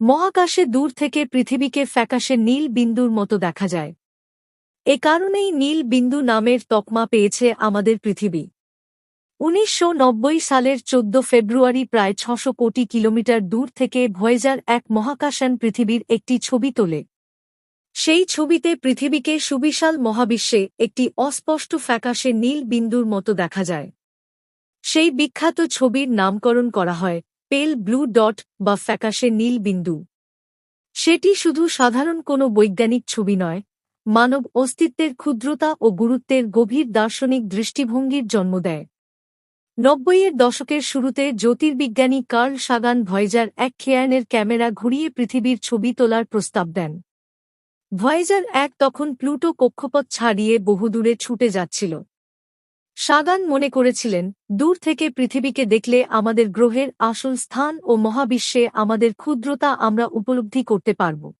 মহাকাশে দূর থেকে পৃথিবীকে ফ্যাকাশে নীল বিন্দুর মতো দেখা যায়। এ কারণেই নীল বিন্দু নামের তকমা পেয়েছে আমাদের পৃথিবী। উনিশশো নব্বই সালের চোদ্দ ফেব্রুয়ারি প্রায় ছশো কোটি কিলোমিটার দূর থেকে ভয়েজার এক মহাকাশান পৃথিবীর একটি ছবি তোলে। সেই ছবিতে পৃথিবীকে সুবিশাল মহাবিশ্বে একটি অস্পষ্ট ফ্যাকাশে নীল বিন্দুর মতো দেখা যায়। সেই বিখ্যাত ছবির নামকরণ করা হয় পেল ব্লু ডট বা ফ্যাকাশে নীল বিন্দু। সেটি শুধু সাধারণ কোনো বৈজ্ঞানিক ছবি নয়, মানব অস্তিত্বের ক্ষুদ্রতা ও গুরুত্বের গভীর দার্শনিক দৃষ্টিভঙ্গির জন্ম দেয়। নব্বইয়ের দশকের শুরুতে জ্যোতির্বিজ্ঞানী কার্ল সাগান ভয়েজার এক খেয়ানের ক্যামেরা ঘুরিয়ে পৃথিবীর ছবি তোলার প্রস্তাব দেন। ভয়েজার এক তখন প্লুটো কক্ষপথ ছাড়িয়ে বহুদূরে ছুটে যাচ্ছিল। সাগান মনে করেছিলেন, দূর থেকে পৃথিবীকে দেখলে আমাদের গ্রহের আসল স্থান ও মহাবিশ্বে আমাদের ক্ষুদ্রতা আমরা উপলব্ধি করতে পারব।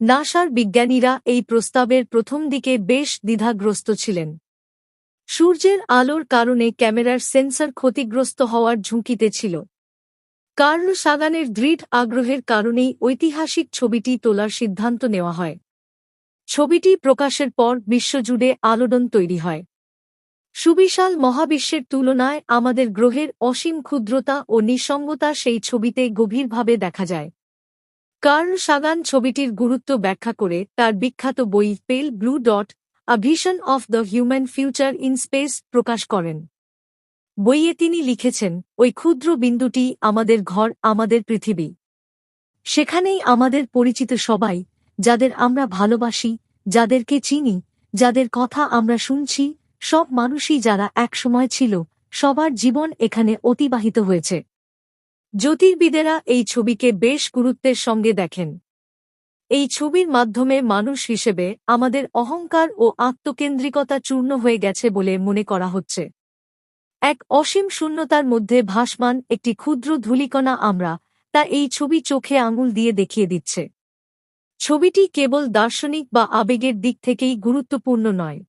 নাসার বিজ্ঞানীরা এই প্রস্তাবের প্রথম দিকে বেশ দ্বিধাগ্রস্ত ছিলেন। সূর্যের আলোর কারণে ক্যামেরার সেন্সর ক্ষতিগ্রস্ত হওয়ার ঝুঁকিতে ছিল। কার্ল সাগানের দৃঢ় আগ্রহের কারণেই ঐতিহাসিক ছবিটি তোলার সিদ্ধান্ত নেওয়া হয়। ছবিটি প্রকাশের পর বিশ্বজুড়ে আলোড়ন তৈরি হয়। সুবিশাল মহাবিশ্বের তুলনায় আমাদের গ্রহের অসীম ক্ষুদ্রতা ও নিঃসঙ্গতা সেই ছবিতে গভীরভাবে দেখা যায়। কার্ল সাগান ছবিটির গুরুত্ব ব্যাখ্যা করে তার বিখ্যাত বই pale blue dot a vision of the human future in space প্রকাশ করেন। বইয়ে তিনি লিখেছেন, ওই ক্ষুদ্র বিন্দুটি আমাদের ঘর, আমাদের পৃথিবী। সেখানেই আমাদের পরিচিত সবাই, যাদের আমরা ভালোবাসি, যাদেরকে চিনি, যাদের কথা আমরা শুনছি সব মানুষই যারা একসময় ছিল, সবার জীবন এখানে অতিবাহিত হয়েছে। জ্যোতির্বিদেরা এই ছবিকে বেশ গুরুত্বের সঙ্গে দেখেন। এই ছবির মাধ্যমে মানুষ হিসেবে আমাদের অহংকার ও আত্মকেন্দ্রিকতা চূর্ণ হয়ে গেছে বলে মনে করা হচ্ছে। এক অসীম শূন্যতার মধ্যে ভাসমান একটি ক্ষুদ্র ধূলিকণা আমরা, তা এই ছবি চোখে আঙুল দিয়ে দেখিয়ে দিচ্ছে। ছবিটি কেবল দার্শনিক বা আবেগের দিক থেকেই গুরুত্বপূর্ণ নয়।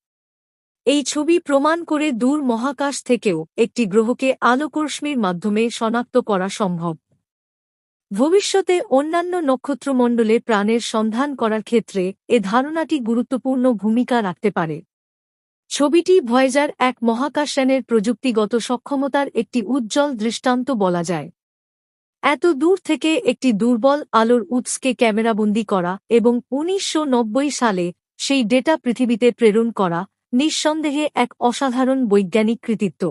এই ছবি প্রমাণ করে দূর মহাকাশ থেকেও একটি গ্রহকে আলোকরশ্মির মাধ্যমে শনাক্ত করা সম্ভব। ভবিষ্যতে অন্যান্য নক্ষত্রমণ্ডলে প্রাণের সন্ধান করার ক্ষেত্রে এ ধারণাটি গুরুত্বপূর্ণ ভূমিকা রাখতে পারে। ছবিটি ভয়েজার এক মহাকাশযানের প্রযুক্তিগত সক্ষমতার একটি উজ্জ্বল দৃষ্টান্ত বলা যায়। এত দূর থেকে একটি দুর্বল আলোর উৎসকে ক্যামেরাবন্দি করা এবং উনিশশো নব্বই সালে সেই ডেটা পৃথিবীতে প্রেরণ করা নিঃসন্দেহে এক অসাধারণ বৈজ্ঞানিক কৃতিত্ব।